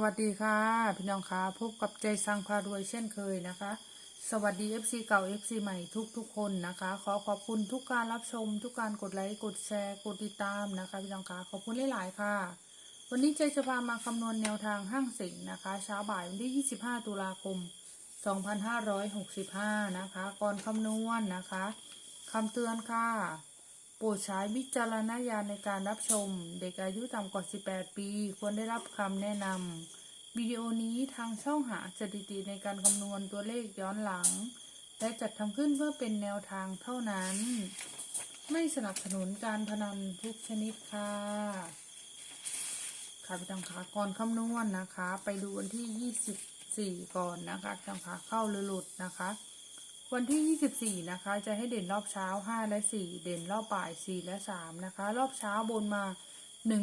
วัสดีค่ะ พี่น้องคะพบกับใจสังพารวยเช่นเคยนะคะ สวัสดี FC เก่า FC ใหม่ทุกทุกๆ คนนะคะ ขอขอบคุณทุกการรับชม ทุกการกดไลค์กดแชร์กดติดตามนะคะ พี่น้องคะขอบคุณหลายๆค่ะ วันนี้ใจจะพามาคำนวณแนวทางห้างสิงนะคะเช้าบ่ายวันที่ 25 ตุลาคม 2565 นะคะ ก่อนคำนวณนะคะคำเตือนค่ะ ปรดใช้วิจารณญาณในการรับชม เด็กอายุต่ำกว่า 18 ปี ควรได้รับคำแนะนำวิดีโอนี้ทางช่องหาสถิติในการคำนวณตัวเลขย้อนหลัง และจัดทำขึ้นเพื่อเป็นแนวทางเท่านั้น ไม่สนับสนุนการพนันทุกชนิดค่ะ ค่ะพี่ตังคะก่อนคำนวณนะคะ ไปดูวันที่ 24 ก่อนนะคะพี่ตังคะเข้าหรือหลุดนะคะ วันที่ 24 นะคะ จะให้เด่นรอบเช้า 5 และ 4 เด่นรอบบ่าย 4 และ 3 นะคะ รอบเช้าบนมา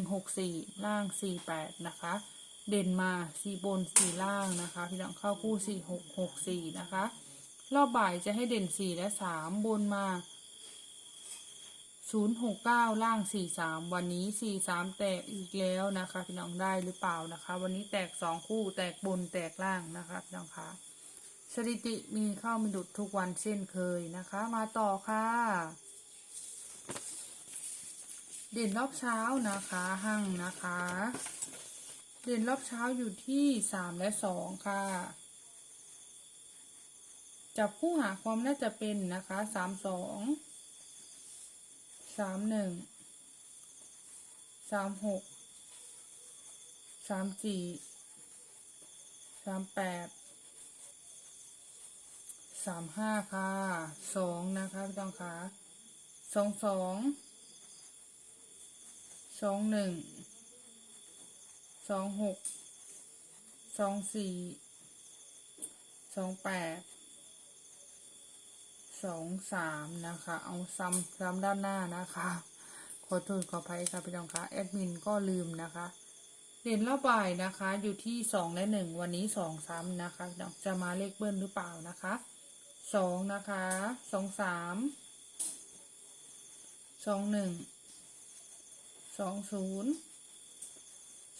164 ล่าง 48 นะคะ เด่นมา 4 บน 4 ล่างนะคะ พี่น้องเข้าคู่ 4 6 6 4 นะคะ รอบบ่ายจะให้เด่น 4 และ 3 บนมา 069 ล่าง 43 วันนี้ 43 แตกอีกแล้วนะคะ พี่น้องได้หรือเปล่านะคะ วันนี้แตก 2 คู่ แตกบน แตกล่างนะคะ พี่น้องคะ สถิติมีเข้ามีดุดทุกวันเช่นเคยนะคะ มาต่อค่ะ เด่นรอบเช้านะคะหั่งนะคะ เด่นรอบเช้าอยู่ที่สามและสองค่ะจับคู่หาความน่าจะเป็นนะคะสามสองสามหนึ่งสามหกสามสี่สามแปด สามห้าค่ะสองนะคะพี่ต้องคะสองสองสองหนึ่งสองหกสองสี่สองแปดสองสามนะคะ เอาซ้ำซ้ำด้านหน้านะคะ ขอโทษขออภัยค่ะพี่น้องคะแอดมินก็ลืมนะคะเด่นรอบบ่ายนะคะ อยู่ที่สองและหนึ่งวันนี้สองซ้ำนะคะจะมาเลขเบิ้ลหรือเปล่านะคะ สองนะคะสองสามสองหนึ่งสองศูนย์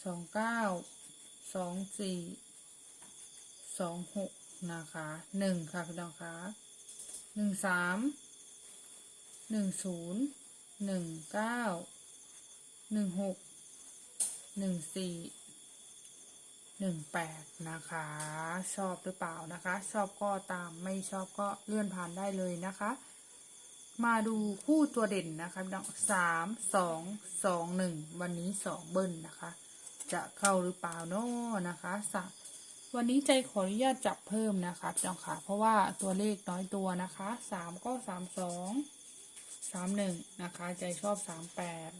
สองเก้าสองสี่สองหกนะคะหนึ่งค่ะพี่น้องคะหนึ่งสามหนึ่งศูนย์หนึ่งเก้าหนึ่งหกหนึ่งสี่ หนึ่งแปดนะคะ ชอบหรือเปล่านะคะ ชอบก็ตามไม่ชอบก็เลื่อนผ่านได้เลยนะคะ มาดูคู่ตัวเด่นนะคะพี่น้องสามสองสองหนึ่งวันนี้สองเบิ้ลนะคะ จะเข้าหรือเปล่าเนาะนะคะสะวันนี้ใจขออนุญาตจับเพิ่มนะคะพี่น้องค่ะ เพราะว่าตัวเลขน้อยตัวนะคะสามก็สามสองสามหนึ่งนะคะ ใจชอบสามแปด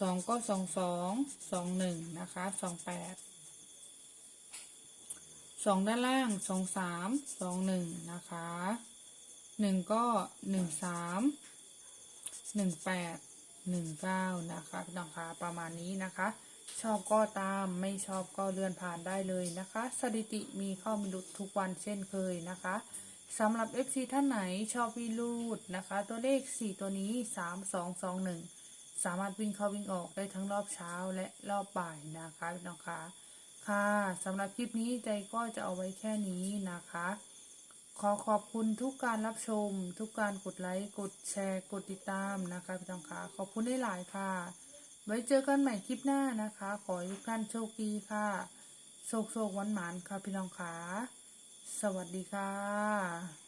สองก็สองสองสองหนึ่งนะคะสองแปด สองด้านล่างสองสามสองหนึ่งนะคะหนึ่งก็หนึ่งสามหนึ่งแปดหนึ่งเก้านะคะพี่น้องคะประมาณนี้นะคะ ชอบก็ตามไม่ชอบก็เลื่อนผ่านได้เลยนะคะ สถิติมีเข้ามีหลุดทุกวันเช่นเคยนะคะสำหรับ FC ท่านไหนชอบวิลูดนะคะ ตัวเลข 4 ตัวนี้ 3 2 2 1 สามารถวิ่งเข้าวิ่งออกได้ทั้งรอบเช้าและรอบบ่ายนะคะพี่น้องคะ ค่ะสำหรับคลิปนี้ใจก็จะเอาไว้แค่นี้นะคะ ขอขอบคุณทุกการรับชม ทุกการกดไลค์ กดแชร์ กดติดตามนะคะพี่น้องค่ะ ขอบคุณได้หลายค่ะ ไว้เจอกันใหม่คลิปหน้านะคะ ขอให้ทุกท่านโชคดีค่ะ โชคโชคหวานหมานค่ะพี่น้องค่ะ สวัสดีค่ะ